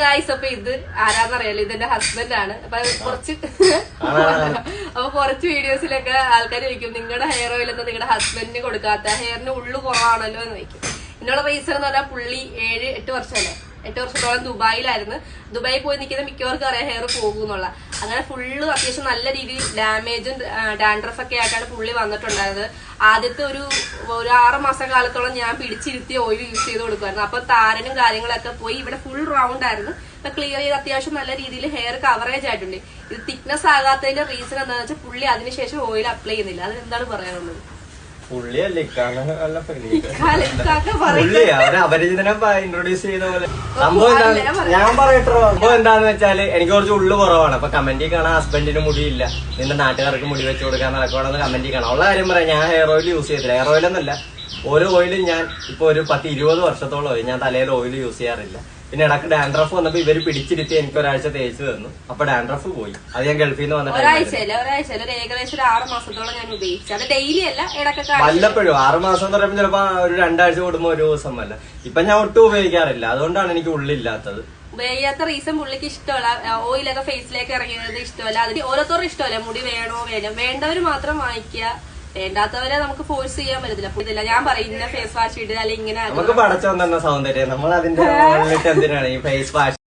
Guys അപ്പൊ ഇത് ആരാന്നറിയാലോ? ഇത് എന്റെ ഹസ്ബൻഡ് ആണ്. അപ്പൊ കുറച്ച് അപ്പൊ കുറച്ച് വീഡിയോസിലൊക്കെ ആൾക്കാർ ചോദിക്കും നിങ്ങളുടെ ഹെയർ ഓയിൽ എന്താ നിങ്ങളുടെ ഹസ്ബൻഡിന് കൊടുക്കാത്ത? ഹെയറിന് ഉള്ളു കുറവാണല്ലോ എന്ന് ചോദിക്കും. എന്നുള്ള റീസൺ എന്ന് പറഞ്ഞാൽ പുള്ളി ഏഴ് എട്ട് വർഷമല്ലേ? എട്ട് വർഷത്തോളം ദുബായിലായിരുന്നു. ദുബായിൽ പോയി നിൽക്കുന്ന മിക്കവർക്കും അറിയാം ഹെയർ പോകും എന്നുള്ള. അങ്ങനെ ഫുള്ള് അത്യാവശ്യം നല്ല രീതിയിൽ ഡാമേജും ഡാൻഡ്രഫ് ഒക്കെ ആയിട്ടാണ് പുള്ളി വന്നിട്ടുണ്ടായത്. ആദ്യത്തെ ഒരു ഒരു ആറ് മാസ കാലത്തോളം ഞാൻ പിടിച്ചിരുത്തി ഓയിൽ യൂസ് ചെയ്ത് കൊടുക്കുമായിരുന്നു. അപ്പൊ താരനും കാര്യങ്ങളൊക്കെ പോയി. ഇവിടെ ഫുൾ റൗണ്ട് ആയിരുന്നു. ഇപ്പൊ ക്ലിയർ ചെയ്ത് അത്യാവശ്യം നല്ല രീതിയിൽ ഹെയർ കവറേജ് ആയിട്ടുണ്ട്. ഇത് തിക്നെസ് ആകാത്തതിന്റെ റീസൺ എന്താണെന്ന് വെച്ചാൽ പുള്ളി അതിനുശേഷം ഓയിൽ അപ്ലൈ ചെയ്യുന്നില്ല. അതിന് എന്താണ് പറയാനുള്ളത്? പുള്ളിയല്ലേ പറയും പുള്ളി അവർ ഇൻട്രൊഡ്യൂസ് ചെയ്ത പോലെ. സംഭവം ഞാൻ പറയാം. ഞാൻ പറയട്ടോ. സംഭവം എന്താന്ന് വെച്ചാൽ എനിക്ക് കുറച്ച് ഉള്ളു കുറവാണ്. അപ്പൊ കമന്റിൽ കാണാൻ ഹസ്ബൻഡിന് മുടിയില്ല. നിന്റെ നാട്ടുകാർക്ക് മുടി വെച്ച് കൊടുക്കാൻ നടക്കണമെന്ന് കമന്റിൽ കാണാം. ഉള്ള കാര്യം പറയാം. ഞാൻ ഹെയർ ഓയിൽ യൂസ് ചെയ്തില്ല ഹെയർ ഓയിൽ എന്നല്ല ഓരോ ഓയിലും ഞാൻ ഇപ്പൊ ഒരു പത്ത് ഇരുപത് വർഷത്തോളമായി ഞാൻ തലയിൽ ഓയിൽ യൂസ് ചെയ്യാറില്ല. പിന്നെ ഇടയ്ക്ക് ഡാൻഡ്രഫ് വന്നപ്പോ ഇവർ പിടിച്ചിരുത്തി എനിക്ക് ഒരാഴ്ച തേച്ചു തന്നു. അപ്പൊ ഡാൻഡ്രഫ് പോയി. അത് ഞാൻ ഗൾഫിൽ നിന്ന് വന്നിട്ട് ഒരാഴ്ചയല്ല ഒരാഴ്ചയല്ല ഒരു ഏകദേശം ഒരു ആറ് മാസത്തോളം ഞാൻ ഉപയോഗിച്ചു. അത് ഡെയിലി അല്ല? ഇടക്കൊക്കെ വല്ലപ്പോഴും. ആറ് മാസം എന്ന് പറയുമ്പോൾ ചിലപ്പോ ഒരു രണ്ടാഴ്ച കൂടുമ്പോ ഒരു ദിവസം വല്ല. ഇപ്പൊ ഞാൻ ഒട്ടും ഉപയോഗിക്കാറില്ല. അതുകൊണ്ടാണ് എനിക്ക് ഉള്ളില്ലാത്തത്. ഉപയോഗിക്കാത്ത റീസൺ പുള്ളിക്ക് ഇഷ്ടമല്ല. ഓയിലൊക്കെ ഫേസിലേക്ക് ഇറങ്ങിയത് ഇഷ്ടമല്ല. അതിന് ഓരോരുത്തർ ഇഷ്ടമല്ല? മുടി വേണോ വേണം വേണ്ടവര് മാത്രം വാങ്ങിക്കുക. വേണ്ടാത്തവരെ നമുക്ക് ഫോഴ്സ് ചെയ്യാൻ പറ്റത്തില്ല ഇതില്ല ഞാൻ പറയും ഇന്ന ഫേസ് വാഷ് ഇടുക അല്ലെങ്കിൽ ഇങ്ങനെ. നമുക്ക് പടച്ചു തന്ന സൗന്ദര്യം നമ്മൾ അതിന്റെ എന്തിനാണ് ഈ ഫേസ് വാഷ്